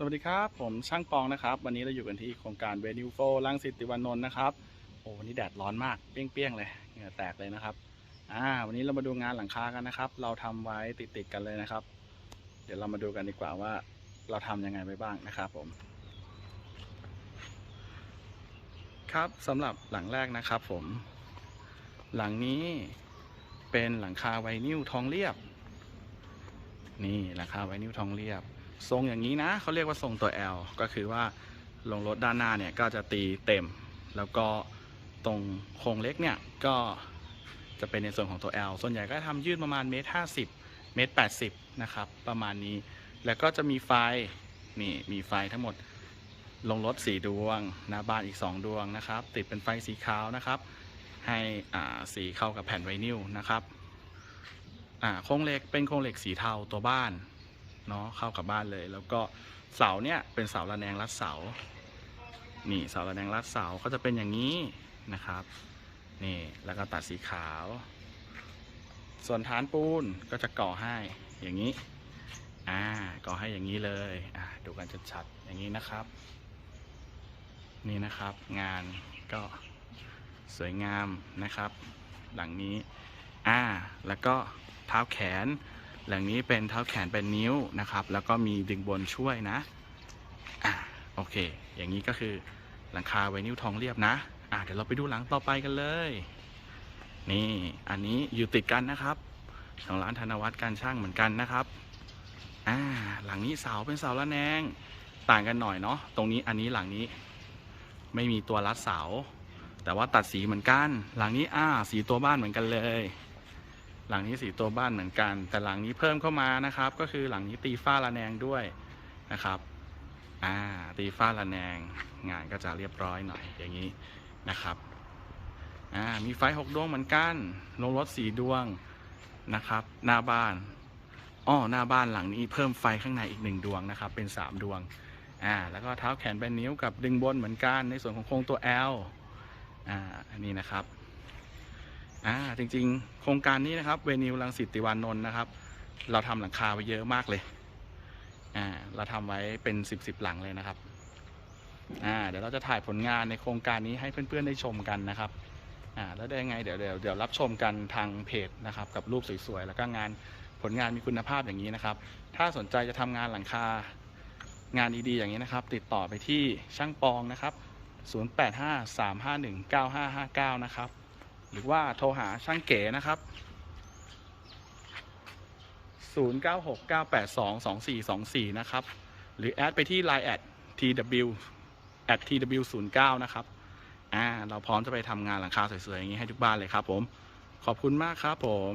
สวัสดีครับผมช่างปองนะครับ วันนี้เราอยู่กันที่โครงการเวนิวโฟลังสิตติวานนท์นะครับโอ้วันนี้แดดร้อนมากเปรี้ยงๆเลยเหงื่อแตกเลยนะครับอ่าวันนี้เรามาดูงานหลังคากันนะครับ เราทำไว้ติดๆกันเลยนะครับ เดี๋ยวเรามาดูกันดีกว่าว่าเราทำยังไงไปบ้างนะครับผม ครับสำหรับหลังแรกนะครับผม หลังนี้เป็นหลังคาไวนิลทองเรียบ นี่หลังคาไวนิลทองเรียบ ทรงอย่างนี้นะเขาเรียกว่าทรงตัว L ก็คือว่าลงรถด้านหน้าเนี่ยก็จะตีเต็ม แล้วก็ตรงโครงเล็กเนี่ยก็จะเป็นในส่วนของตัว L ส่วนใหญ่ก็ทำยืดประมาณเมตรห้าสิบเมตรแปดสิบนะครับ ประมาณนี้ แล้วก็จะมีไฟนี่มีไฟทั้งหมดลงรถสีดวงหน้าบ้านอีก2ดวงนะครับ ติดเป็นไฟสีขาวนะครับ ให้อ่าสีเข้ากับแผ่นไวนิลนะครับอ่าโครงเหล็กเป็นโครงเหล็กสีเทาตัวบ้าน เนาะเข้ากับบ้านเลย แล้วก็เสาเนี่ยเป็นเสาระแนงรัดเสา นี่เสาระแนงรัดเสาก็จะเป็นอย่างนี้นะครับ นี่แล้วก็ตัดสีขาว ส่วนฐานปูนก็จะก่อให้อย่างนี้ อ่าก่อให้อย่างนี้เลยอ่าดูกันชัดๆอย่างนี้นะครับ นี่นะครับงานก็สวยงามนะครับ หลังนี้ อ่า แล้วก็เท้าแขน หลังนี้เป็นเท้าแขนเป็นนิ้วนะครับ แล้วก็มีดึงบนช่วยนะอะโอเค อย่างนี้ก็คือหลังคาไวนิ้วทองเรียบนะอะเดี๋ยวเราไปดูหลังต่อไปกันเลย นี่อันนี้อยู่ติดกันนะครับของร้านธนวัฒน์การช่างเหมือนกันนะครับอ่าหลังนี้เสาเป็นเสาละแนง ต่างกันหน่อยเนาะตรงนี้อันนี้หลังนี้ ไม่มีตัวรัดเสา แต่ว่าตัดสีเหมือนกัน หลังนี้อ่าสีตัวบ้านเหมือนกันเลย หลังนี้สีตัวบ้านเหมือนกัน แต่หลังนี้เพิ่มเข้ามานะครับ ก็คือหลังนี้ตีฝ้าระแนงด้วยนะครับอ่าตีฝ้าระแนงงานก็จะเรียบร้อยหน่อยอย่างนี้นะครับอ่ามีไฟหกดวงเหมือนกันลงรถสีดวงนะครับ หน้าบ้านอ้อหน้าบ้านหลังนี้เพิ่มไฟข้างในอีกหนึ่งดวงนะครับ เป็นสามดวงอ่าแล้วก็เท้าแขนเป็นนิ้วกับดึงบนเหมือนกัน ในส่วนของโครงตัว L อ่าอันนี้นะครับ อ่าจริงๆ โครงการนี้นะครับเวนิวลังสิตติวานนท์นะครับ เราทำหลังคาไว้เยอะมากเลยอ่าเราทำไว้เป็นสิบสิบหลังเลยนะครับอ่าเดี๋ยวเราจะถ่ายผลงานในโครงการนี้ให้เพื่อนๆได้ชมกันนะครับอ่าแล้วได้ยังไงเดี๋ยวเดี๋ยวเดี๋ยวรับชมกันทางเพจนะครับ กับรูปสวยๆแล้วก็งานผลงานมีคุณภาพอย่างนี้นะครับ ถ้าสนใจจะทำงานหลังคางานดีๆอย่างนี้นะครับ ติดต่อไปที่ช่างปองนะครับ 0853519559 นะครับ หรือว่าโทรหาช่างเก๋นะครับ 0969822424 นะครับ หรือแอดไปที่ Line แอด tw at tw09 นะครับ อ่า เราพร้อมจะไปทำงานหลังคาสวยๆ อย่างนี้ให้ทุกบ้านเลยครับผม ขอบคุณมากครับผม